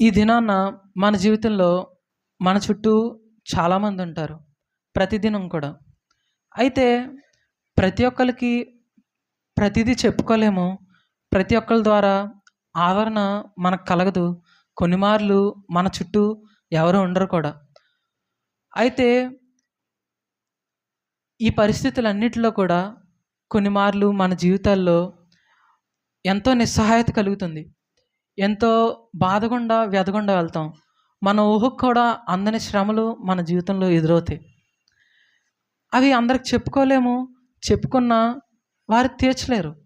ఈ దినాన మన జీవితంలో మన చుట్టూ చాలామంది ఉంటారు. ప్రతిదినం కూడా. అయితే ప్రతి ఒక్కరికి ప్రతిదీ చెప్పుకోలేము. ప్రతి ఒక్కరి ద్వారా ఆదరణ మనకు కలగదు. కొన్ని మార్లు మన చుట్టూ ఎవరు ఉండరు కూడా. అయితే ఈ పరిస్థితులన్నిటిలో కూడా కొన్ని మార్లు మన జీవితాల్లో ఎంతో నిస్సహాయత కలుగుతుంది. ఎంతో బాధగుండా వ్యధగుండా వెళ్తాం. మన ఊహకు కూడా అందని శ్రమలు మన జీవితంలో ఎదురవుతాయి. అవి అందరికి చెప్పుకోలేము. చెప్పుకున్న వారు తీర్చలేరు.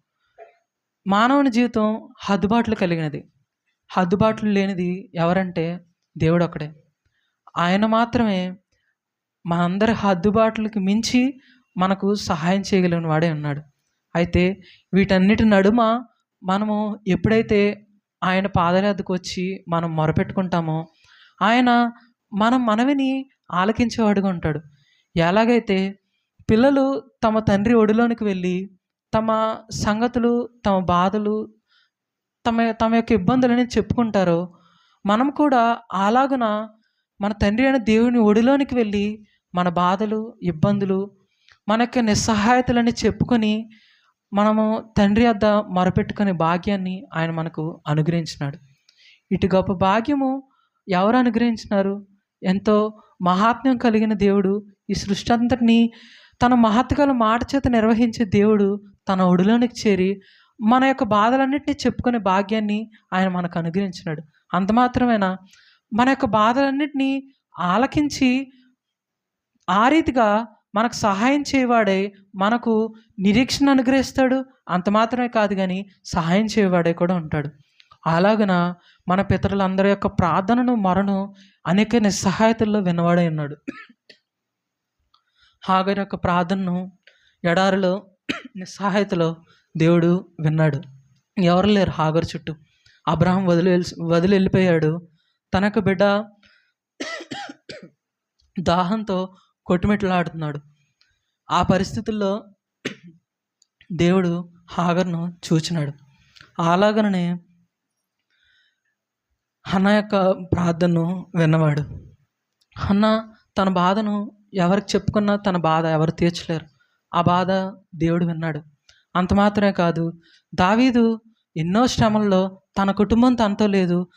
మానవుని జీవితం హద్దుబాట్లు కలిగినది. హద్దుబాట్లు లేనిది ఎవరంటే దేవుడు ఒకడే ఆయన మాత్రమే మనందరి హద్దుబాట్లకి మించి మనకు సహాయం చేయగలిగిన వాడే ఉన్నాడు. అయితే వీటన్నిటి నడుమ మనము ఎప్పుడైతే ఆయన పాదాల వచ్చి మనం మొరపెట్టుకుంటామో ఆయన మనం మనవిని ఆలకించేవాడుగా ఉంటాడు. ఎలాగైతే పిల్లలు తమ తండ్రి ఒడిలోనికి వెళ్ళి తమ సంగతులు తమ బాధలు తమ తమ యొక్క ఇబ్బందులని చెప్పుకుంటారో మనం కూడా అలాగున మన తండ్రి అయిన దేవుని ఒడిలోనికి వెళ్ళి మన బాధలు ఇబ్బందులు మన యొక్క నిస్సహాయతలని చెప్పుకొని మనము తండ్రి వద్ద మొరపెట్టుకునే భాగ్యాన్ని ఆయన మనకు అనుగ్రహించినాడు. ఇటు గొప్ప భాగ్యము ఎవరు అనుగ్రహించినారు? ఎంతో మహాత్మ్యం కలిగిన దేవుడు ఈ సృష్టి అంతటినీ తన మహత్గల మాట చేత నిర్వహించే దేవుడు తన ఒడిలోనికి చేరి మన యొక్క బాధలన్నింటినీ చెప్పుకునే భాగ్యాన్ని ఆయన మనకు అనుగ్రహించినాడు. అంత మాత్రమేనా? మన యొక్క బాధలన్నింటినీ ఆలకించి ఆ రీతిగా మనకు సహాయం చేయవాడే మనకు నిరీక్షణ అనుగ్రహిస్తాడు. అంత మాత్రమే కాదు కానీ సహాయం చేయవాడే కూడా ఉంటాడు. అలాగన మన పితరులందరి యొక్క ప్రార్థనను మరణం అనేక నిస్సహాయతల్లో వినవాడై ఉన్నాడు. హాగర్ యొక్క ప్రార్థనను ఎడారిలో నిస్సహాయతలో దేవుడు విన్నాడు. ఎవరు లేరు హాగర్ చుట్టూ. అబ్రహం వదిలి వదిలి వెళ్ళిపోయాడు. తనకు బిడ్డ దాహంతో కొట్టుమిట్లాడుతున్నాడు ఆ పరిస్థితుల్లో దేవుడు హాగర్ను చూచినాడు. అలాగనే హన్న యొక్క ప్రార్థనను విన్నవాడు. హన్న తన బాధను ఎవరికి చెప్పుకున్నా తన బాధ ఎవరు తీర్చలేరు. ఆ బాధ దేవుడు విన్నాడు. అంత మాత్రమే కాదు దావీదు ఎన్నో శ్రమల్లో తన కుటుంబం తనతో లేదు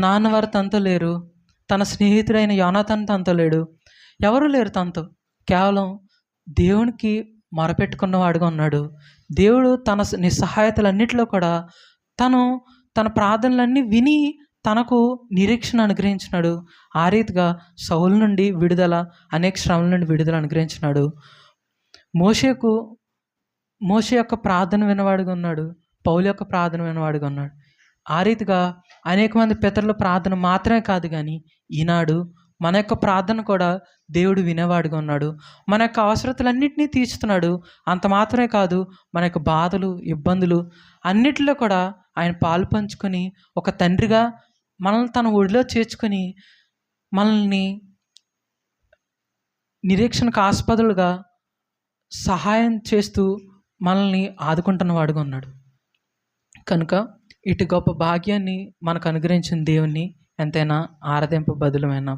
నాన్నవారు తనతో లేరు తన స్నేహితుడైన యోనాథన్ తనతో లేడు ఎవరు లేరు తనతో. కేవలం దేవునికి మొరపెట్టుకున్నవాడుగా ఉన్నాడు. దేవుడు తన నిస్సహాయతలన్నింటిలో కూడా తను తన ప్రార్థనలన్నీ విని తనకు నిరీక్షణ అనుగ్రహించినాడు. ఆ రీతిగా సౌల నుండి విడుదల అనేక శ్రమల నుండి విడుదల అనుగ్రహించినాడు. మోషకు మోష యొక్క ప్రార్థన వినవాడుగా ఉన్నాడు. పౌలు యొక్క ప్రార్థన వినవాడుగా ఉన్నాడు. ఆ రీతిగా అనేక మంది పితరుల ప్రార్థన మాత్రమే కాదు కానీ ఈనాడు మన యొక్క ప్రార్థన కూడా దేవుడు వినేవాడుగా ఉన్నాడు. మన యొక్క అవసరతలన్నింటినీ తీర్చుతున్నాడు. అంత మాత్రమే కాదు మన యొక్క బాధలు ఇబ్బందులు అన్నిటిలో కూడా ఆయన పాలు పంచుకొని ఒక తండ్రిగా మనల్ని తన ఒడిలో చేర్చుకొని మనల్ని నిరీక్షణకు ఆస్పదులుగా సహాయం చేస్తూ మనల్ని ఆదుకుంటున్న వాడుగా ఉన్నాడు. కనుక ఇటు గొప్ప భాగ్యాన్ని మనకు అనుగ్రహించిన దేవుణ్ణి ఎంతైనా ఆరాధింప బదులమైన